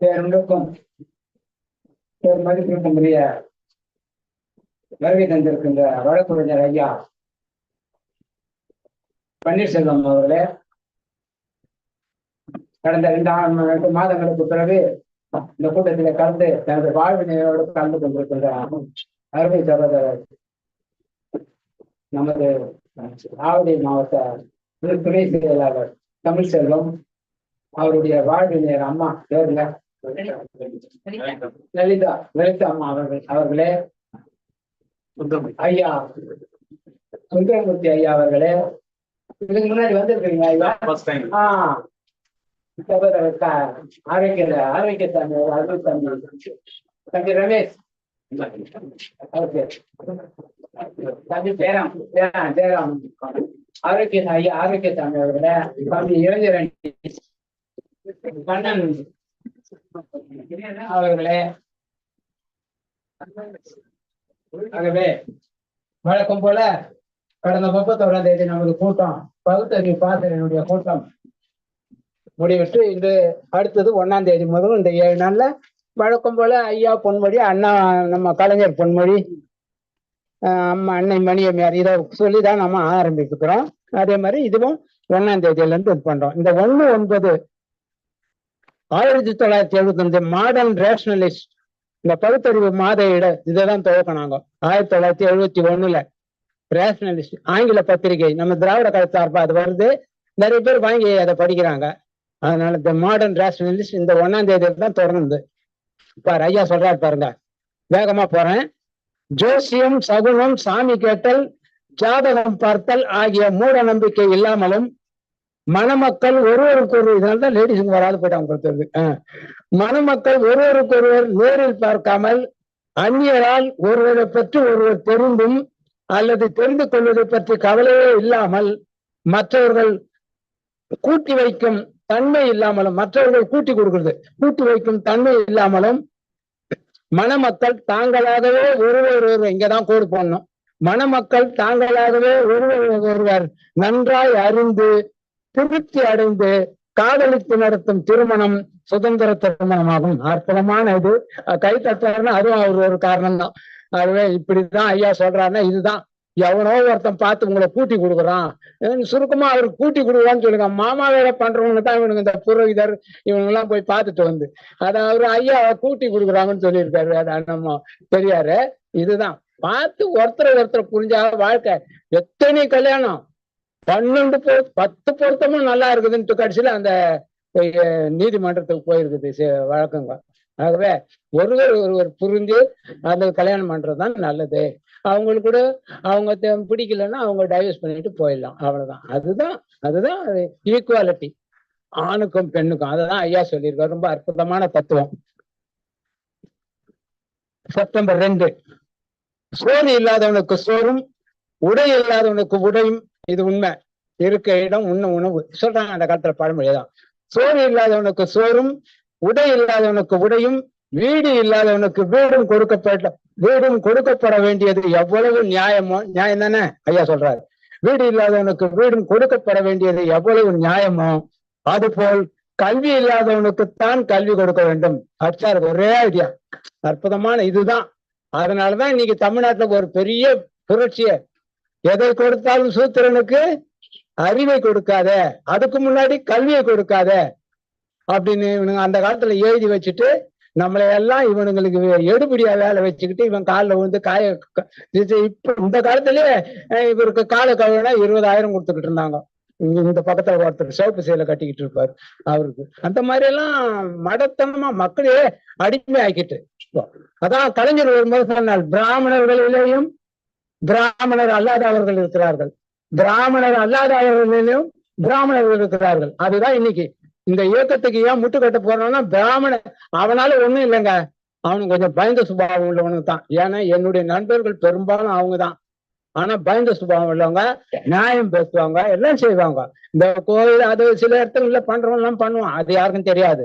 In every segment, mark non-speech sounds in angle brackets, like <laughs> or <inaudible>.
பேருக்கும் பேர் மதிப்பிற்குரிய வருகை தந்திருக்கின்ற வழக்குரைஞர் ஐயா பன்னீர்செல்வம் அவர்களே கடந்த இரண்டு ரெண்டு மாதங்களுக்கு பிறகு இந்த கூட்டத்திலே கலந்து தனது வாழ்வினையோடு கலந்து கொண்டிருக்கின்ற அருமை சகோதரர் நமது ஆவடி மாவட்ட துணை செயலாளர் தமிழ்செல்வம் அவருடைய வாழ்வினர் அம்மா பேருங்க லலிதா லலிதா அம்மா அவர்கள் அவர்களே. ஐயா சுந்தரமூர்த்தி ஐயா அவர்களே. இதுக்கு முன்னாடி வந்திருக்கீங்க ஐயா? ஆஹ் ஆரோக்கிய ஆரோக்கிய தம்பி அருள் தம்பி தம்பி ரமேஷ். ஜெயராம் ஜெயராம் ஜெயராம் ஆரோக்கிய ஐயா ஆரோக்கிய தம்பி அவர்களே தம்பி இளைஞரணி கண்ணன் அவர்களே ஆகவே வழக்கம் போல கடந்த முப்பத்தோராம் தேதி நமது கூட்டம் பகுத்தறிவு பாசறையினுடைய கூட்டம் முடிவிட்டு இன்று அடுத்தது ஒன்னாம் தேதி முதல் இந்த ஏழு நாள்ல வழக்கம் போல ஐயா பொன்மொழி அண்ணா நம்ம கலைஞர் பொன்மொழி அம்மா அன்னை மணியம்மையார் இதை சொல்லி தான் நம்ம ஆரம்பிச்சுக்கிறோம் அதே மாதிரி இதுவும் ஒன்னாம் தேதியில இருந்து இது பண்றோம். இந்த ஒண்ணு ஒன்பது ஆயிரத்தி தொள்ளாயிரத்தி எழுபத்தஞ்சு மாடர்ன் ரேஷனலிஸ்ட் இந்த பகுத்தறிவு மாத இட இதைதான் துவக்கினாங்க. ஆயிரத்தி தொள்ளாயிரத்தி எழுபத்தி ஒண்ணுல ரேஷனலிஸ்ட் ஆங்கில பத்திரிகை நம்ம திராவிட கலை சார்பா அது வருது. நிறைய பேர் வாங்கி அதை படிக்கிறாங்க. அதனால இந்த மாடர்ன் ரேஷனலிஸ்ட் இந்த ஒன்னாம் தேதியில தான் தொடர்ந்து பாரு ஐயா சொல்றாரு பாருங்க. வேகமா போறேன். ஜோசியம் சகுனம் சாமி கேட்டல் ஜாதகம் பார்த்தல் ஆகிய மூட நம்பிக்கை இல்லாமலும் மணமக்கள் ஒருவருக்கொருவர் இதனால தான் லேடிஸுக்கு வராது போயிட்டாங்க ஆஹ் மணமக்கள் ஒருவருக்கொருவர் நேரில் பார்க்காமல் அந்நியரால் ஒருவரை பற்றி ஒருவர் தெரிந்தும் அல்லது தெரிந்து கொள்வதை பற்றி கவலையே இல்லாமல் மற்றவர்கள் கூட்டி வைக்கும் தன்மை இல்லாமலும் மற்றவர்கள் கூட்டி கொடுக்கிறது. கூட்டி வைக்கும் தன்மை இல்லாமலும் மணமக்கள் தாங்களாகவே ஒருவர் ஒருவர் இங்கதான் கோடு போடணும். மணமக்கள் தாங்களாகவே ஒருவர் ஒருவர் நன்றாய் அறிந்து திருப்தி அடைந்து காதலித்து நடத்தும் திருமணம் சுதந்திர திருமணமாகும். அற்புதமான இது. கை தட்டுறாருன்னா அதுவும் அவர் ஒரு காரணம் தான் அதுவே இப்படிதான் ஐயா சொல்றாருன்னா இதுதான். எவனோ ஒருத்தன் பார்த்து உங்களை கூட்டி கொடுக்குறான். சுருக்கமா அவருக்கு கூட்டி கொடுக்குறான்னு சொல்லுங்க. மாமா வேலை பண்றவங்க தான் இவனுங்க இந்த புரோகிதர் இவங்க எல்லாம் போய் பார்த்துட்டு வந்து. அத அவரு ஐயா கூட்டி கொடுக்குறாங்கன்னு சொல்லியிருக்காரு அது நம்ம பெரியாரு. இதுதான். பார்த்து ஒருத்தரை ஒருத்தர் புரிஞ்சா வாழ்க்கை எத்தனை கல்யாணம்? பன்னெண்டு பொரு பத்து பொருத்தமும் நல்லா இருக்குதுன்ட்டு கடைசியில அந்த நீதிமன்றத்துக்கு போயிருக்குது வழக்கங்க. ஆகவே ஒருவர் ஒருவர் புரிஞ்சு அந்த கல்யாணம் பண்றதுதான் நல்லது. அவங்களுக்கு கூட அவங்க பிடிக்கலன்னா அவங்க டைவர்ஸ் பண்ணிட்டு போயிடலாம். அவ்வளவுதான். அதுதான் அதுதான் ஈக்குவாலிட்டி ஆணுக்கும் பெண்ணுக்கும். அததான் ஐயா சொல்லியிருக்காரு. ரொம்ப அற்புதமான தத்துவம். செப்டம்பர் ரெண்டு. சோறு இல்லாதவனுக்கு சோறும் உடை இல்லாதவனுக்கு உடையும். இது உண்மை. இருக்க இடம் உண்ண உணவு. சொல்றாங்க அந்த காலத்துல பழமொழிதான் சோறு இல்லாதவனுக்கு சோறும் உடை இல்லாதவனுக்கு உடையும் வீடு இல்லாதவனுக்கு வீடும் கொடுக்கப்பட்ட வீடும் கொடுக்கப்பட வேண்டியது எவ்வளவு நியாயமோ நியாயம் தானே? ஐயா சொல்றாரு. வீடு இல்லாதவனுக்கு வீடும் கொடுக்கப்பட வேண்டியது எவ்வளவு நியாயமோ அதுபோல் கல்வி இல்லாதவனுக்குத்தான் கல்வி கொடுக்க வேண்டும். அச்சார் ஒரே ஐடியா அற்புதமான இதுதான். அதனாலதான் இன்னைக்கு தமிழ்நாட்டுல ஒரு பெரிய புரட்சிய. எதை கொடுத்தாலும் சூத்திரனுக்கு அறிவை கொடுக்காத அதுக்கு முன்னாடி கல்வியை கொடுக்காத அப்படின்னு இவனுங்க அந்த காலத்துல எழுதி வச்சுட்டு நம்மளை எல்லாம் இவனுங்களுக்கு எடுபடியா வேலை வச்சுக்கிட்டு இவன் காலில் விழுந்து காய இப்ப இந்த காலத்திலேயே இவருக்கு காலை கழுவினா இருபதாயிரம் கொடுத்துக்கிட்டு இருந்தாங்க. இங்க இந்த பக்கத்துல ஒருத்தர் சிவப்பு சேலை கட்டிக்கிட்டு இருப்பாரு அவருக்கு. அந்த மாதிரி எல்லாம் மடத்தனமா மக்களே அடிமை ஆக்கிட்டு. அதான் கலைஞர் வரும்போது சொன்னால் பிராமணர்களிலேயும் பிராமணர் அல்லாதவர்கள் இருக்கிறார்கள். பிராமணர் அல்லாதவர்களிலும் பிராமணர்கள் இருக்கிறார்கள். அதுதான் இன்னைக்கு இந்த இயக்கத்துக்கு ஏன் முட்டுக்கட்ட போறான்னா பிராமண அவனால ஒண்ணும் இல்லைங்க. அவனுக்கு கொஞ்சம் பயந்த சுபாவம் உள்ளவனுக்கு தான். ஏன்னா என்னுடைய நண்பர்கள் பெரும்பாலும் அவங்கதான். ஆனா பயந்த சுபாவம் உள்ளவங்க நியாயம் பேசுவாங்க எல்லாம் செய்வாங்க. இந்த கோயில் அது சில இடத்துல பண்றவங்க எல்லாம் பண்ணுவான். அது யாருக்கும் தெரியாது.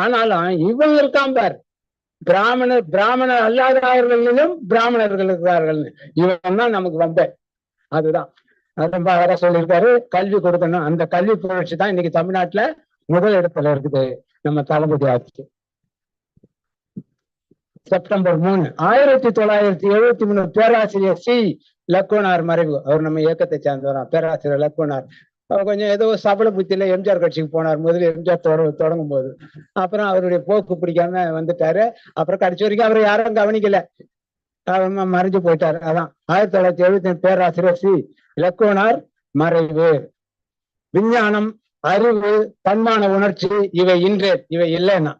ஆனாலும் இவங்க இருக்கான் பார். பிராமணர் பிராமணர் அல்லாதவர்களிலும் பிராமணர்கள் இருக்கிறார்கள் இவன் தான் நமக்கு வந்த அதுதான். அது ரொம்ப அழகா சொல்லியிருக்காரு கல்வி கொடுக்கணும். அந்த கல்வி புரட்சி தான் இன்னைக்கு தமிழ்நாட்டுல முதல் இடத்துல இருக்குது நம்ம தளபதி ஆட்சி. செப்டம்பர் மூணு. ஆயிரத்தி தொள்ளாயிரத்தி எழுபத்தி மூணு பேராசிரியர் சி. லக்குனார் மறைவு. அவர் நம்ம இயக்கத்தை சேர்ந்தவரா? பேராசிரியர் லக்குனார். கொஞ்சம் ஏதோ சபல புத்தியில எம்ஜிஆர் கட்சிக்கு போனார். முதல்ல எம்ஜிஆர் தொட தொடங்கும் போது அப்புறம் அவருடைய போக்கு பிடிக்காம வந்துட்டாரு. அப்புறம் கடைசி வரைக்கும் அவரை யாரும் கவனிக்கல. மறைஞ்சு போயிட்டாரு. அதான். ஆயிரத்தி தொள்ளாயிரத்தி எழுபத்தி பேராசிரியர் சி. லக்கோனார் மறைவு. விஞ்ஞானம் அறிவு தன்மான உணர்ச்சி இவை இன்றே இவை இல்லைன்னா.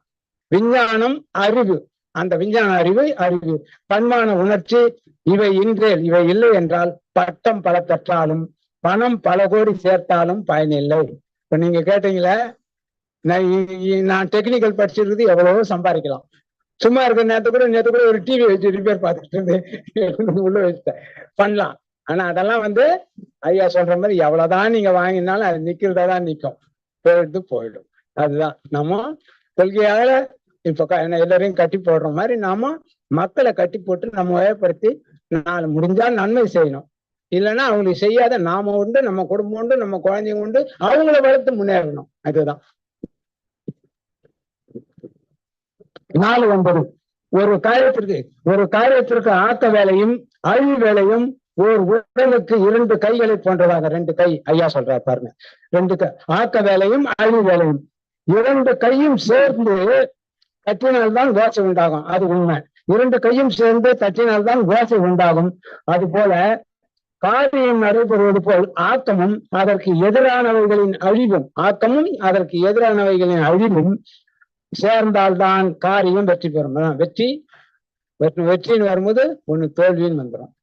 விஞ்ஞானம் அறிவு. அந்த விஞ்ஞான அறிவு அறிவு. தன்மான உணர்ச்சி இவை இன்றேல் இவை இல்லை என்றால் பட்டம் பல பெற்றாலும் பணம் பல கோடி சேர்த்தாலும் பயனில்லை. இப்ப நீங்க கேட்டீங்களே நான் டெக்னிக்கல் படிச்சிருக்கிறது எவ்வளவோ சம்பாதிக்கலாம். சும்மா இருக்கிற நேரத்து கூட நேற்று கூட ஒரு டிவி வச்சு ரிப்பேர் பார்த்துட்டு இருந்து <laughs> உள்ள வச்சுட்டேன். பண்ணலாம். ஆனா அதெல்லாம் வந்து ஐயா சொல்ற மாதிரி எவ்வளவுதான் நீங்க வாங்கினாலும் அது நிக்கிறதா தான் நிக்கும். போயிட்டு போயிடும். அதுதான். நம்ம கொள்கையால இப்ப எல்லாரையும் கட்டி போடுற மாதிரி நாம மக்களை கட்டி போட்டு நம்ம வயப்படுத்தி நாலு முடிஞ்சா நன்மை செய்யணும். இல்லைன்னா அவங்களுக்கு செய்யாத நாம உண்டு நம்ம குடும்பம் உண்டு நம்ம குழந்தைங்க உண்டு அவங்கள வளர்த்து முன்னேறணும். அதுதான். நாலு ஒன்பது. ஒரு காரியத்திற்கு ஒரு காரியத்திற்கு ஆக்க வேலையும் அழிவு வேலையும் ஓர் உடலுக்கு இரண்டு கைகளை போன்றதாக ரெண்டு கை ஐயா சொல்றாரு பாருங்க. ரெண்டு கை ஆக்க வேலையும் அழிவு வேலையும். இரண்டு கையும் சேர்ந்து தட்டினால்தான் கோசை உண்டாகும். அது உண்மை. இரண்டு கையும் சேர்ந்து தட்டினால்தான் கோசை உண்டாகும். அது போல காரியம் நடைபெறுவது போல் ஆக்கமும் அதற்கு எதிரானவைகளின் அழிவும் ஆக்கமும் அதற்கு எதிரானவைகளின் அழிவும் சேர்ந்தால்தான் காரியம் வெற்றி பெறும். வெற்றி. வெற்றி வெற்றின்னு வரும்போது ஒண்ணு தோல்வின்னு வந்துடும்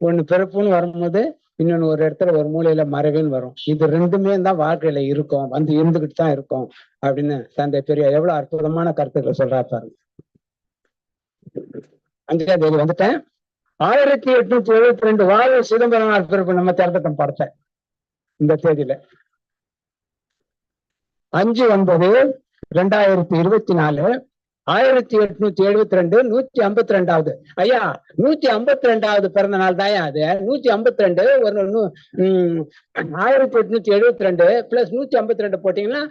ஒண்ணு பிறப்புன்னு வரும்போது இன்னொன்னு ஒரு இடத்துல ஒரு மூலையில மறைவுன்னு வரும். இது ரெண்டுமே தான் வாழ்க்கையில இருக்கும். வந்து இருந்துகிட்டு தான் இருக்கும் அப்படின்னு தந்தை பெரிய எவ்வளவு அற்புதமான கருத்துக்களை சொல்றாரு பாருங்க. அஞ்சாம் தேதி வந்துட்டேன்? ஆயிரத்தி எட்நூத்தி எழுபத்தி ரெண்டு வாழ சிதம்பரனார் பிறப்பு நம்ம திறக்கட்டும் படத்தை. இந்த தேதியில. அஞ்சு ஒன்பது ரெண்டாயிரத்தி இருபத்தி நாலு ஆயிரத்தி எட்நூத்தி எழுபத்தி ரெண்டு நூத்தி ஐம்பத்தி ரெண்டாவது. ஐயா நூத்தி ஐம்பத்தி ரெண்டாவது பிறந்த நாள் தான் அது? நூத்தி ஐம்பத்தி ரெண்டு ஒரு உம் ஆயிரத்தி எட்நூத்தி எழுபத்தி ரெண்டு பிளஸ் நூத்தி ஐம்பத்தி ரெண்டு போட்டீங்கன்னா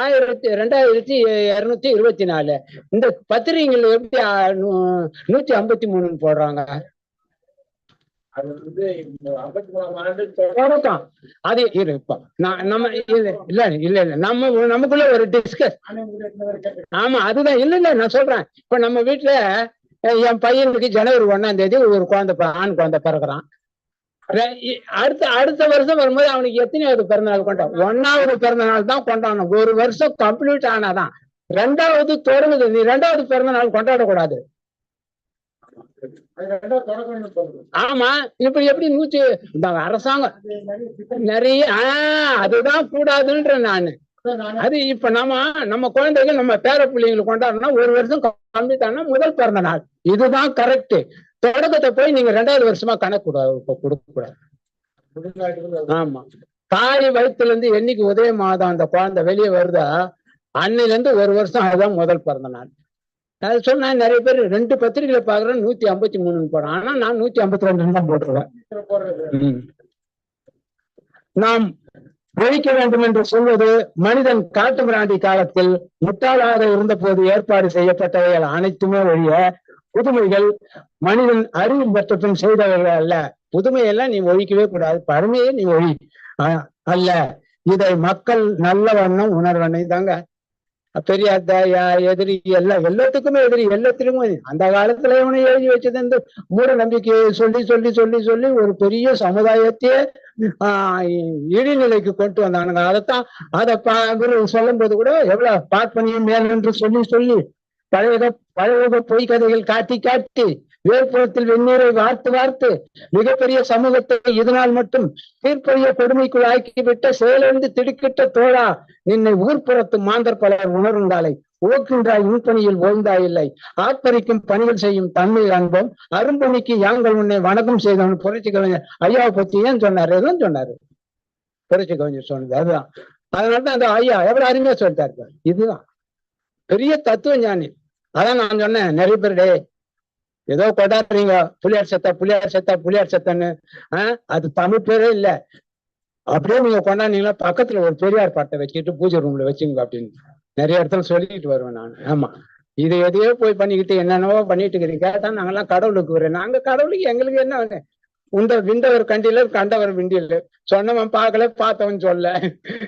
ஆயிரத்தி ரெண்டாயிரத்தி இருநூத்தி இருபத்தி நாலு. இந்த பத்திரிகைகள் எப்படி நூத்தி ஐம்பத்தி மூணுன்னு போடுறாங்க? அது வந்து ஐம்பத்தி மூணாம் ஆண்டு தொடக்கம் அது இரு இப்போ நான் நம்ம இல்ல இல்ல இல்ல இல்ல நம்ம நமக்குள்ள ஒரு டிஸ்கஸ் ஆமா அதுதான். இல்ல இல்ல நான் சொல்றேன். இப்ப நம்ம வீட்டுல என் பையனுக்கு ஜனவரி ஒண்ணாம் தேதி ஒரு குழந்தை பி- ஆண் குழந்தை பிறகுறான் அடுத்த அடுத்த வருஷம் வரும்போது அவனுக்கு எத்தனையாவது பிறந்த நாள் கொண்டாடும் ஒன்னாவது பிறந்த நாள் தான் கொண்டாடணும். ஒரு வருஷம் கம்ப்ளீட் ஆனாதான். ரெண்டாவது தொடங்குது நீ ரெண்டாவது பிறந்த நாள் கொண்டாடக்கூடாது அது ரெண்டாவது தொடக்கம்னு சொல்றது. ஆமா இப்படி எப்படி நூத்தி இந்த அரசாங்கம் நிறைய ஆஹ் அதுதான் கூடாதுன்ற நானு. அது இப்ப நம்ம நம்ம குழந்தைகள் நம்ம பேர பிள்ளைங்களை கொண்டாடணும்னா ஒரு வருஷம் கம்ப்ளீட் முதல் பிறந்த நாள். இதுதான் கரெக்ட் தொடக்கத்தை போய் நீங்க ரெண்டாவது வருஷமா கணக்கு கொடுக்க கூடாது ஆமா. தாய் வயிற்றுல இருந்து என்னைக்கு உதய மாதம் அந்த குழந்தை வெளியே வருதா? அன்னையில இருந்து ஒரு வருஷம் அதுதான் முதல் பிறந்த நாள். அது சொன்னா நிறைய பேர் ரெண்டு பத்திரிகையில பாக்குறேன் நூத்தி ஐம்பத்தி மூணுன்னு போறான் ஆனா நான் நூத்தி ஐம்பத்தி ரெண்டு தான் போட்டுருவேன். நாம் ஒழிக்க வேண்டும் என்று சொல்வது மனிதன் காட்டுமிராண்டி காலத்தில் முட்டாளாக இருந்தபோது ஏற்பாடு செய்யப்பட்டவைகள் அனைத்துமே ஒழிய புதுமைகள் மனிதன் அறிவு பெற்றதும் செய்தவர்கள் அல்ல. புதுமையெல்லாம் நீ ஒழிக்கவே கூடாது. பழமையே நீ ஒழி. அல்ல. இதை மக்கள் நல்ல வண்ணம் உணர்வனை தாங்க பெரியார் தாயா எதிரி எல்லாம் எல்லாத்துக்குமே எதிரி எல்லாத்திலுமே அந்த காலத்துல இவனை எழுதி வச்சது இந்த மூட நம்பிக்கையை சொல்லி சொல்லி சொல்லி சொல்லி ஒரு பெரிய சமுதாயத்தையே ஆஹ் இடிநிலைக்கு கொண்டு வந்தானுங்க அதைத்தான் அதை சொல்லும் போது கூட எவ்வளவு பார்ப்பனியும் மேல் என்று சொல்லி சொல்லி பழைய பழைய பொய் கதைகள் காட்டி காட்டி வேறுபுறத்தில் வெந்நீரை வார்த்து வார்த்து மிகப்பெரிய சமூகத்தை இதனால் மட்டும் தீர்ப்பறிய கொடுமைக்குள் ஆக்கிவிட்ட செயலிருந்து திடுக்கிட்ட தோழா நின்னை ஊர்ப்புறத்து மாந்தர் பலர் உணர்ந்தாலை ஓக்கின்றாய் உன்பணியில் ஓய்ந்தாயில்லை. ஆக்கரிக்கும் பணிகள் செய்யும் தன்மை அன்பம். அரும்பணிக்கு யாங்கள் உன்னை வணக்கம் செய்தவன் புரட்சி கவிஞர் ஐயாவை பத்தி ஏன் சொன்னார்? எதுவும் சொன்னாரு. புரட்சி கவிஞர் சொன்னது அதுதான். அதனாலதான் அந்த ஐயா எவ்வளவு அருமையா சொல்லிட்டாரு இதுதான். பெரிய தத்துவ ஞானி அதான் நான் சொன்னேன் நிறைய பேர் டே ஏதோ கொண்டாடுறீங்க புளியார் சத்தா புளியார் சத்தா புளியார் சத்தன்னு ஆஹ் அது தமிழ் பேரே இல்ல. அப்படியே நீங்க கொண்டாடுனீங்கன்னா பக்கத்துல ஒரு பெரியார் பாட்டை வச்சுட்டு பூஜை ரூம்ல வச்சுங்க அப்படின்னு. நிறைய இடத்துல சொல்லிட்டு வருவேன் நான். ஆமா. இது எதையோ போய் பண்ணிக்கிட்டு என்னென்னவோ பண்ணிட்டு இருக்கிறீங்க கேட்டா நாங்கெல்லாம் கடவுளுக்கு வரேன் நாங்க கடவுளுக்கு எங்களுக்கு என்ன வேணும்? உண்ட விண்டவர் கண்டில கண்டவர் விண்டியில் சொன்னவன் பார்க்கல பார்த்தவன் சொல்ல.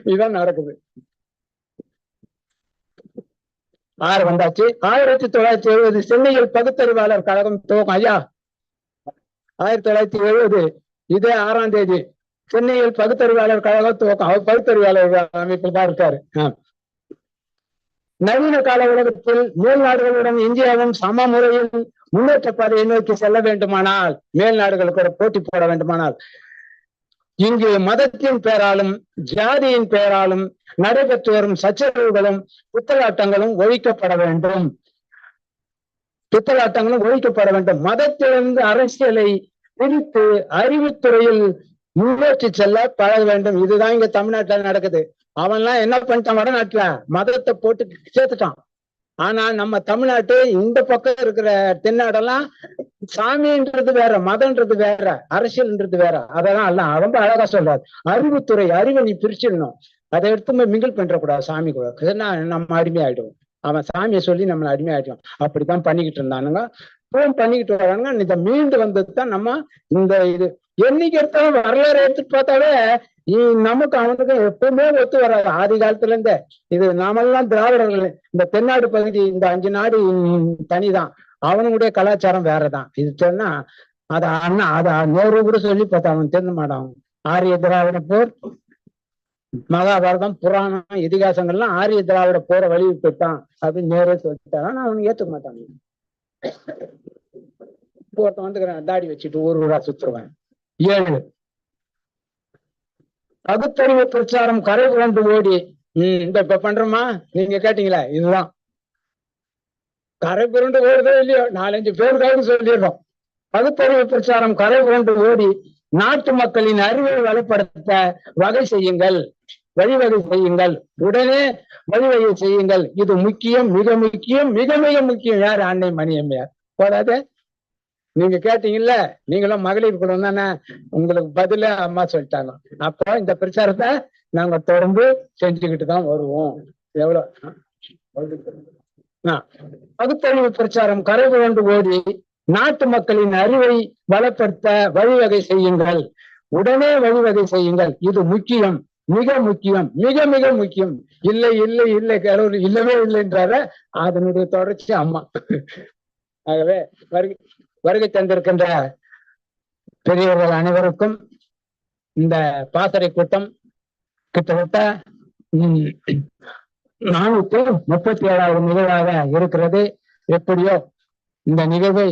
இதான் நடக்குது. ஆறு வந்தாச்சு. ஆயிரத்தி தொள்ளாயிரத்தி எழுபது சென்னையில் பகுத்தறிவாளர் கழகம் துவக்கம் ஐயா. ஆயிரத்தி தொள்ளாயிரத்தி எழுபது இதே ஆறாம் தேதி சென்னையில் பகுத்தறிவாளர் கழகம் துவக்கம் அவர் பகுத்தறிவாளர் அமைப்பில் தான் இருக்காரு. நவீன கால உலகத்தில் மேல் நாடுகளுடன் இந்தியாவும் சம முறையில் முன்னேற்ற பாதையை நோக்கி செல்ல வேண்டுமானால் மேல் நாடுகளுக்கு ஒரு போட்டி போட வேண்டுமானால் இங்கு மதத்தின் பெயராலும் ஜாதியின் பெயராலும் நடைபெற்று வரும் சச்சரவுகளும் புத்தலாட்டங்களும் ஒழிக்கப்பட வேண்டும். புத்தலாட்டங்களும் ஒழிக்கப்பட வேண்டும். மதத்திலிருந்து அரசியலை பிரித்து அறிவுத்துறையில் முன்னேற்றி செல்ல பழக வேண்டும். இதுதான் இங்க தமிழ்நாட்டுல நடக்குது. அவன்லாம் என்ன பண்ணிட்டான் வடநாட்டுல மதத்தை போட்டு சேர்த்துட்டான். ஆனா நம்ம தமிழ்நாட்டு இந்த பக்கம் இருக்கிற தென்னாடெல்லாம் சாமின்றது வேற மதம்ன்றது வேற அரசியல்ன்றது வேற. அதெல்லாம் எல்லாம் ரொம்ப அழகா சொல்றாரு. அறிவுத்துறை அறிவை நீ பிரிச்சிடணும். அதை எடுத்து மிங்கிள் பண்றக்கூடாது. சாமி கூட. நம்ம நம்ம அடிமையாயிடுவோம். அவன் சாமியை சொல்லி நம்மளை அடிமையாயிடுவான். அப்படித்தான் பண்ணிக்கிட்டு இருந்தானுங்க. இப்பவும் பண்ணிக்கிட்டு வரானுங்க. இதை மீண்டு வந்தது தான் நம்ம இந்த இது என்னைக்கு எடுத்தாலும் வரலாறு எடுத்துட்டு பார்த்தாலே நமக்கு அவனுக்கு எப்பவுமே ஒத்து வராது. ஆதி காலத்துல இருந்தே இது நாமெல்லாம் திராவிடர்கள். இந்த தென்னாடு பகுதி இந்த அஞ்சு நாடு தனிதான். அவனுடைய கலாச்சாரம் வேறதான். இது சொன்னா அத அண்ணா அத நேரு கூட சொல்லி பார்த்தா அவன் தெரிஞ்ச மாட்டான் ஆரிய திராவிட போர் மகாபாரதம் புராணம் இதிகாசங்கள்லாம் ஆரிய திராவிட போற வழி போயிட்டான் அப்படின்னு நேரே சொல்லிட்டான் நான் அவனு ஏத்துக்க மாட்டாங்க ஒருத்தன் வந்துக்கிறேன் தாடி வச்சுட்டு ஒரு ஊரா சுத்துருவேன். ஏழு. பகுத்தறிவு பிரச்சாரம் கரை புரண்டு ஓடி உம் இந்த இப்ப பண்றோமா நீங்க கேட்டீங்களா இதுதான். கரை புரண்டு ஓடுதோ இல்லையோ நாலஞ்சு பேருக்காவது சொல்லிடுறோம் பகுத்தறிவு பிரச்சாரம் கரை புரண்டு ஓடி நாட்டு மக்களின் அறிவை வலுப்படுத்த வகை செய்யுங்கள். வழிவகை செய்யுங்கள். உடனே வழிவகை செய்யுங்கள். இது முக்கியம் மிக முக்கியம் மிக மிக முக்கியம். யார்? அன்னை மணியம்மையார். போதாது. நீங்க கேட்டீங்கல்ல? நீங்களும் மகளிர் குழு தானே? உங்களுக்கு பதில அம்மா சொல்லிட்டாங்க. அப்போ இந்த பிரச்சாரத்தை நாங்க தொடர்ந்து செஞ்சுக்கிட்டு தான் வருவோம். எவ்வளவு பகுத்தறிவு பிரச்சாரம். கரை புரண்டு ஓடி நாட்டு மக்களின் அறிவை பலப்படுத்த வழிவகை செய்யுங்கள். உடனே வழிவகை செய்யுங்கள். இது முக்கியம். மிக முக்கியம். மிக மிக முக்கியம். இல்லை இல்லை இல்லை கரூர் இல்லவே இல்லைன்றார அதனுடைய தொடர்ச்சி அம்மா. ஆகவே வருகை வருகை தந்திருக்கின்ற பெரியவர்கள் அனைவருக்கும் இந்த பாசறை கூட்டம் கிட்டத்தட்ட ம், நானூத்தி முப்பத்தி ஏழாவது நிகழ்வாக இருக்கிறது. எப்படியோ இந்த நிகழ்வை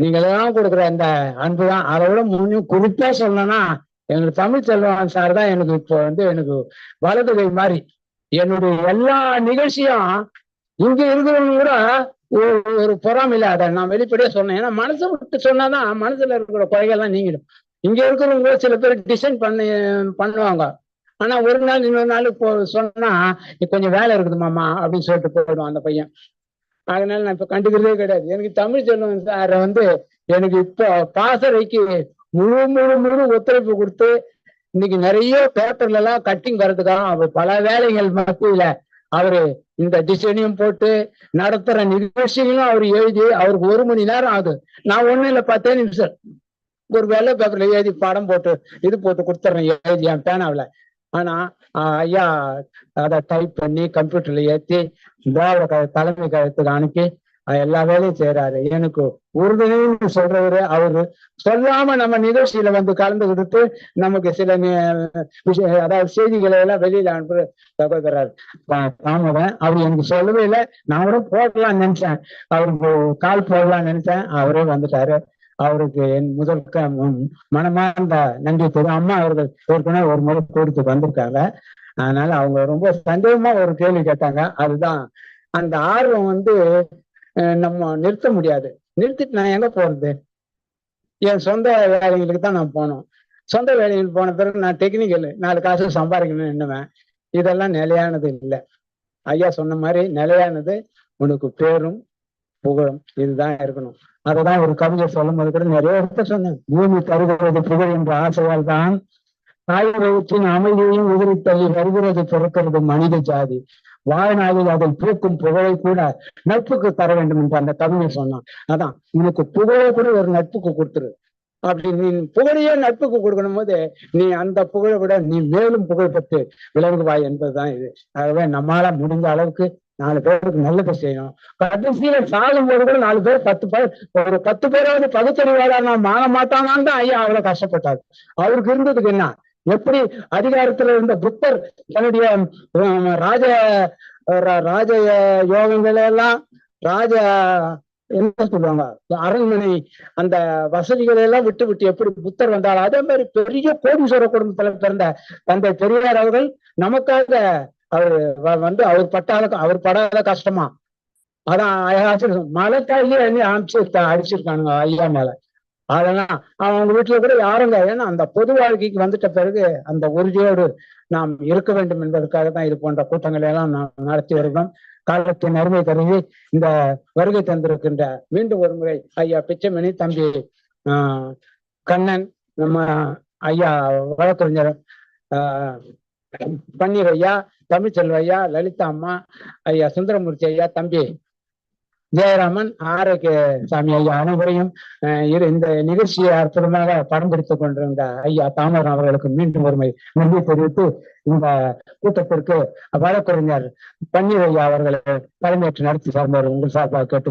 நீங்களெல்லாம் கொடுக்குற இந்த அன்பு தான். அதை விட முன்னும் குறிப்பா சொல்லணும்னா எங்களுக்கு தமிழ் செல்வன் சார் தான் எனக்கு இப்போ வந்து எனக்கு வலது கை மாதிரி. என்னுடைய எல்லா நிகழ்ச்சியும் இங்க இருக்கிறவங்க கூட ஒரு ஒரு பொறாமையில அதை நான் வெளிப்படையா சொன்னேன். ஏன்னா மனசை விட்டு சொன்னாதான் மனசுல இருக்கிற குறைகள்லாம் நீங்கிடும். இங்க இருக்கிறவங்க கூட சில பேர் டிசைன் பண்ணி பண்ணுவாங்க. ஆனா ஒரு நாள் இன்னொரு நாள் இப்போ சொன்னா கொஞ்சம் வேலை இருக்குது மாமா அப்படின்னு சொல்லிட்டு போயிடுவான் அந்த பையன். அதனால நான் இப்ப கண்டுக்கிறதே கிடையாது. எனக்கு தமிழ் செல்வன் சார். வந்து எனக்கு இப்போ பாசறைக்கு முழு முழு முழு ஒத்துழைப்பு கொடுத்து இன்னைக்கு நிறைய பேப்பர்ல எல்லாம் கட்டிங் வர்றதுக்காக அவர் பல வேலைகள் மத்தியில அவரு இந்த டிசைனையும் போட்டு நடத்துற நிகழ்ச்சிகளும் அவர் எழுதி அவருக்கு ஒரு மணி நேரம் ஆகுது. நான் ஒண்ணும் இல்ல பத்தே நிமிஷம். ஒரு வெள்ளை பேப்பர்ல எழுதி படம் போட்டு இது போட்டு கொடுத்துறேன் எழுதி என் பேனாவில. ஆனா ஐயா அதை டைப் பண்ணி கம்ப்யூட்டர்ல ஏத்தி திராவிட கழக தலைமை கழகத்துக்கு அனுப்பி எல்லா வேலையும் செய்யறாரு எனக்கு உறுதுணைன்னு சொல்றவரு அவரு. சொல்லாம நம்ம நிகழ்ச்சியில வந்து கலந்து கொடுத்து நமக்கு சில விஷய அதாவது செய்திகளை எல்லாம் வெளியில அனுப்புற சகோதரர் தாமதன் அவர் எனக்கு சொல்லவே இல்லை. நான் கூட போடலாம்னு நினைச்சேன். அவருக்கு கால் போடலாம்னு நினைச்சேன். அவரே வந்துட்டாரு. அவருக்கு என் முதல் க- மனமார்ந்த நன்றி தெரியும் அம்மா அவர்கள் ஏற்கனவே ஒரு முறை கூட்டத்துக்கு வந்திருக்காங்க. அதனால அவங்க ரொம்ப சந்தேகமா ஒரு கேள்வி கேட்டாங்க. அதுதான். அந்த ஆர்வம் வந்து நம்ம நிறுத்த முடியாது. நிறுத்திட்டு நான் எங்க போறது? என் சொந்த வேலைகளுக்கு தான் நான் போனோம் சொந்த வேலைகள் போன பிறகு நான் டெக்னிக்கல் நாலு காசு சம்பாதிக்கணும்னு எண்ணுவேன். இதெல்லாம் நிலையானது இல்லை. ஐயா சொன்ன மாதிரி நிலையானது உனக்கு பேரும் புகழும். இதுதான் இருக்கணும். அததான் ஒரு கவிதை சொல்லும் போது கூட நிறைய இடத்த சொன்னேன் பூமி தருகிறது புகழ் என்ற ஆசையால் தான் தாயுறவத்தின் அமைதியையும் உதிரித்தள்ளி வருகிறது பிறக்கிறது மனித ஜாதி. வாழ்நாளில் அதில் பூக்கும் புகழை கூட நட்புக்கு தர வேண்டும் என்று அந்த கவிஞர் சொன்னான். அதான் உனக்கு புகழை கூட ஒரு நட்புக்கு கொடுத்துரு. அப்படி நீ புகழையே நட்புக்கு கொடுக்கணும் போது நீ அந்த புகழை விட நீ மேலும் புகழ் பெற்று விளங்குவாய் என்பதுதான் இது. ஆகவே நம்மளால முடிந்த அளவுக்கு நாலு பேருக்கு நல்லதை செய்யணும். கடைசியில சாகும் போது கூட நாலு பேர் பத்து பேர் ஒரு பத்து பேராவது பகுத்தறிவாளா நான் மாற மாட்டானான்னு தான் ஐயா அவ்வளவு கஷ்டப்பட்டாரு. அவருக்கு இருந்ததுக்கு என்ன? எப்படி அதிகாரத்துல இருந்த புத்தர் தன்னுடைய ராஜ ராஜ யோகங்களை எல்லாம் ராஜ என்ன சொல்லுவாங்க? அரண்மனை அந்த வசதிகளை எல்லாம் விட்டு விட்டு எப்படி புத்தர் வந்தாலும் அதே மாதிரி பெரிய கோடீஸ்வர குடும்பத்துல பிறந்த தந்தை பெரியார் அவர்கள் நமக்காக அவர் வந்து அவர் பட்டாத அவர் படாத கஷ்டமா? அதான் மழை தாயே அள்ளி அனுப்பிச்சு அடிச்சிருக்கானுங்க ஐயா மேல. அதெல்லாம் அவங்க வீட்டுல கூட யாருங்க? ஏன்னா அந்த பொது வாழ்க்கைக்கு வந்துட்ட பிறகு அந்த உறுதியோடு நாம் இருக்க வேண்டும் என்பதற்காக தான் இது போன்ற கூட்டங்களை எல்லாம் நாம் நடத்தி வருகிறோம். காலத்தின் அருமை கருதி இந்த வருகை தந்திருக்கின்ற மீண்டும் ஒரு முறை ஐயா பிச்சைமணி தம்பி ஆஹ் கண்ணன் நம்ம ஐயா வழக்கறிஞர் ஆஹ் பன்னீர் ஐயா தமிழ்ச்செல்வ ஐயா லலிதா அம்மா ஐயா சுந்தரமூர்த்தி ஐயா தம்பி ஜெயராமன் ஆரோக்கிய சாமி ஐயா அனைவரையும் இரு- இந்த நிகழ்ச்சியை அற்புதமாக படம் கொண்டிருந்த ஐயா தாமரன் அவர்களுக்கு மீண்டும் ஒருமை நன்றி தெரிவித்து இந்த கூட்டத்திற்கு வழக்கறிஞர் பன்னீர் ஐயா அவர்களை தலைமையேற்று நடத்தி சார்ந்தவர் உங்கள் சார்பாக கேட்டு